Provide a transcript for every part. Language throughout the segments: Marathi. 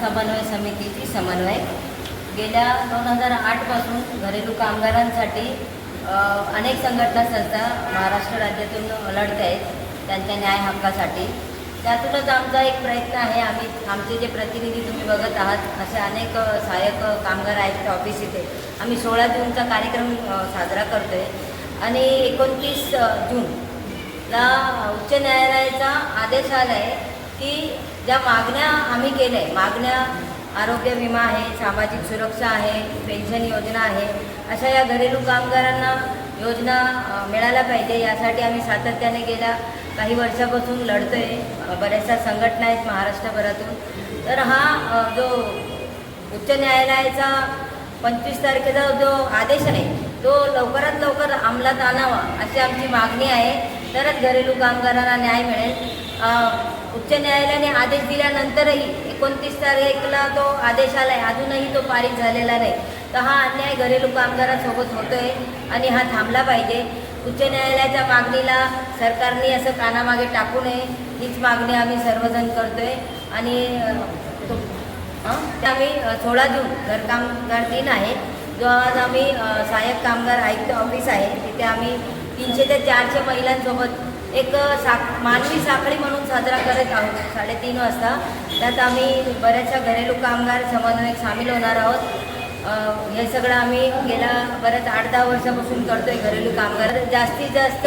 समन्वय समितीची समन्वय. गेल्या दोन हजार आठपासून घरेलू कामगारांसाठी अनेक संघटना संस्था महाराष्ट्र राज्यातून लढत आहेत त्यांच्या न्याय हक्कासाठी. त्यातूनच आमचा एक प्रयत्न आहे आम्ही आमचे जे प्रतिनिधी तुम्ही बघत आहात असे अनेक सहाय्यक कामगार आहेत ऑफिस इथे. आम्ही सोळा जूनचा कार्यक्रम साजरा करतो आहे आणि एकोणतीस जूनला उच्च न्यायालयाचा आदेश आला आहे की ज्या मागण्या आम्ही केल्या आहे मागण्या आरोग्य विमा आहे सामाजिक सुरक्षा आहे पेन्शन योजना आहे अशा या घरेलू कामगारांना योजना मिळायला पाहिजे यासाठी आम्ही सातत्याने गेल्या काही वर्षापासून लढतो आहे बऱ्याचशा संघटना आहेत महाराष्ट्रभरातून. तर हा जो उच्च न्यायालयाचा पंचवीस तारखेचा जो आदेश आहे तो लवकरात लवकर अंमलात आणावा अशी आमची मागणी आहे. तरच घरेलू कामगारांना न्याय मिळेल. उच्च न्यायालयाने आदेश दिल्यानंतरही एकोणतीस तारखेला तो आदेश आला आहे. अजूनही तो पारित झालेला नाही. तर हा अन्याय घरेलू कामगारांसोबत होतो आहे आणि हा थांबला पाहिजे. उच्च न्यायालयाच्या मागणीला सरकारने असं कानामागे टाकू नये. हीच मागणी आम्ही सर्वजण करतोय. आणि तो ते आम्ही सोळा जून घरकामगार दिन आहे. जो आज आम्ही सहाय्यक कामगार आयुक्त ऑफिस आहे. तिथे आम्ही तीनशे ते चारशे महिलांसोबत एक साख मानवी साखळी म्हणून साजरा करत आहोत. साडेतीन वाजता. त्यात आम्ही बऱ्याचशा घरेलू कामगार समन्वयक सामील होणार आहोत. हे सगळं आम्ही गेल्या बऱ्याच आठ दहा वर्षापासून करतो आहे घरेलू कामगार. जास्तीत जास्त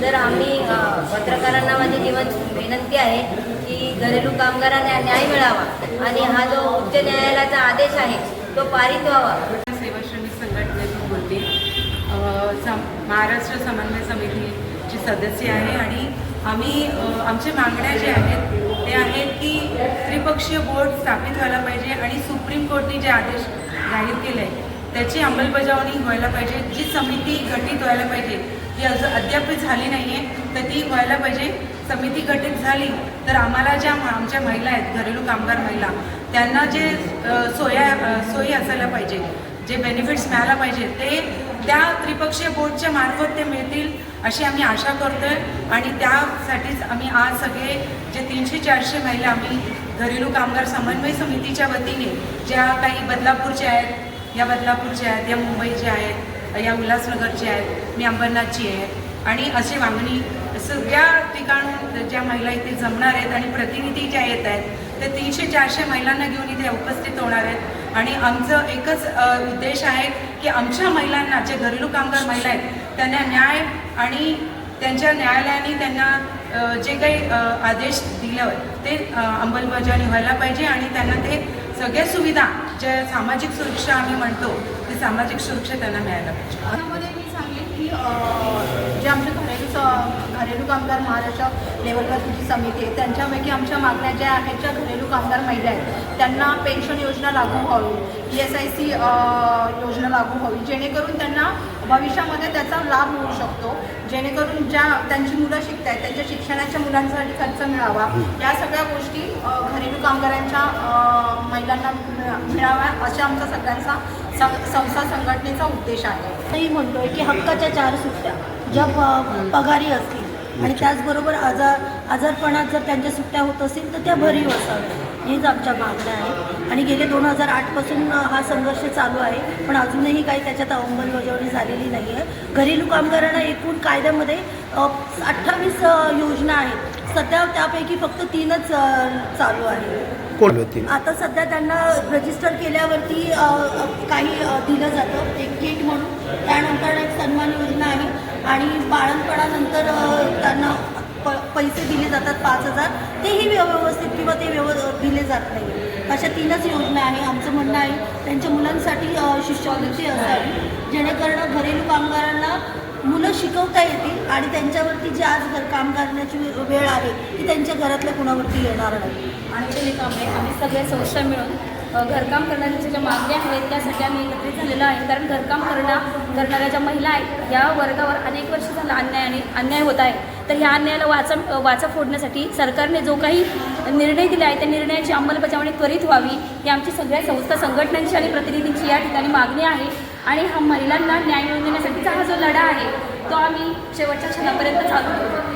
जर आम्ही पत्रकारांना माझी जीवन विनंती आहे की घरेलू कामगारांना न्याय मिळावा आणि हा जो उच्च न्यायालयाचा आदेश आहे तो पारित व्हावा. सेवाश्रमिक संघटनेतून बोलते सम महाराष्ट्र समन्वय समिती समितीची सदस्य आहे आणि आम्ही आमच्या मागण्या ज्या आहेत ते आहेत की त्रिपक्षीय बोर्ड स्थापित व्हायला पाहिजे आणि सुप्रीम कोर्टने जे आदेश जाहीर केले आहे त्याची अंमलबजावणी व्हायला पाहिजे जी समिती गठीत व्हायला पाहिजे जी अजून अद्याप झाली नाही आहे तर ती व्हायला पाहिजे. समिती गठीत झाली तर आम्हाला ज्या आमच्या महिला आहेत घरेलू कामगार महिला त्यांना जे सोया सोयी असायला पाहिजे जे बेनिफिट्स मिळायला पाहिजे ते त्या त्रिपक्षीय बोर्डच्या मार्फत ते मिळतील अशी आम्ही आशा करतोय. आणि त्यासाठीच आम्ही आज सगळे जे तीनशे चारशे महिला आम्ही घरेलू कामगार समन्वय समितीच्या वतीने ज्या काही बदलापूरच्या आहेत या बदलापूरच्या आहेत या मुंबईच्या आहेत या उल्हासनगरच्या आहेत मी अंबरनाथची आहे. आणि अशी मागणी सगळ्या ठिकाणून ज्या महिला इथे जमणार आहेत आणि प्रतिनिधी ज्या येत आहेत ते तीनशे चारशे महिलांना घेऊन इथे उपस्थित होणार आहेत. आणि आमचं एकच उद्देश आहे की आमच्या महिलांना जे घरेलू कामगार महिला आहेत त्यांना न्याय आणि त्यांच्या न्यायालयाने त्यांना जे काही आदेश दिलं ते अंमलबजावणी व्हायला पाहिजे आणि त्यांना ते सगळ्या सुविधा ज्या सामाजिक सुरक्षा आम्ही म्हणतो ती सामाजिक सुरक्षा त्यांना मिळायला पाहिजे. त्यामध्ये मी सांगेन की जे आमच्या तसेच स- घरेलू कामगार महाराष्ट्र लेवलवरची जी समिती आहे. त्यांच्यापैकी आमच्या मागण्या ज्या आहेत ज्या घरेलू कामगार महिला आहेत त्यांना पेन्शन योजना लागू व्हावी ई एस आय सी योजना लागू व्हावी जेणेकरून त्यांना भविष्यामध्ये त्याचा लाभ मिळू शकतो. जेणेकरून ज्या त्यांची मुलं शिकत आहेत त्यांच्या शिक्षणाच्या मुलांसाठी खर्च मिळावा. या सगळ्या गोष्टी घरेलू कामगारांच्या महिलांना मिळाव्या अशा आमचा सगळ्यांचा सं- संस्था संघटनेचा उद्देश आहे. म्हणतोय की हक्काच्या चार सुट्ट्या. ज्या प- पगारी असतील. आणि त्याचबरोबर आजार आजारपणात जर त्यांच्या सुट्ट्या होत असतील तर त्या भरीव असाव्या हीच आमच्या मागण्या आहेत आणि गेले दोन हजार आठपासून हा संघर्ष चालू आहे. पण अजूनही काही त्याच्यात अंमलबजावणी झालेली नाही आहे. घरेलू कामगारांना एकूण कायद्यामध्ये अठ्ठावीस योजना आहेत. सध्या त्यापैकी फक्त तीनच चालू आहे आता सध्या त्यांना रजिस्टर केल्यावरती काही दिलं जातं. एक किट म्हणून. त्यानंतर एक सन्मान आणि बाळणपणानंतर त्यांना प पैसे दिले जातात पाच हजार. तेही व्यवस्थित किंवा ते व्यव दिले जात नाही. अशा तीनच योजना आहे. आमचं म्हणणं आहे त्यांच्या मुलांसाठी शिष्यवृत्ती असावी. जेणेकरून घरेलू कामगारांना मुलं शिकवता येतील आणि त्यांच्यावरती जी आज घर काम करण्याची वेळ आहे ती त्यांच्या घरातल्या कुणावरती येणार नाही. आणि ते हे काम आहे. आम्ही सगळ्या संस्था मिळून घरकाम करणाऱ्यांच्या ज्या मागण्या आहेत त्यासाठी आम्ही एकत्रित झालेलो आहे. कारण घरकाम करणं करणाऱ्या ज्या महिला आहेत या वर्गावर अनेक वर्ष झाला अन्याय आणि अन्याय होत आहे. तर ह्या अन्यायाला वाचा वाचा फोडण्यासाठी सरकारने जो काही निर्णय दिला आहे त्या निर्णयाची अंमलबजावणी त्वरित व्हावी. ही आमची सगळ्या संस्था संघटनांची आणि प्रतिनिधींची या ठिकाणी मागणी आहे. आणि हा महिलांना न्याय मिळवून देण्यासाठीचा हा जो लढा आहे तो आम्ही शेवटच्या क्षणापर्यंत चालू ठेवू.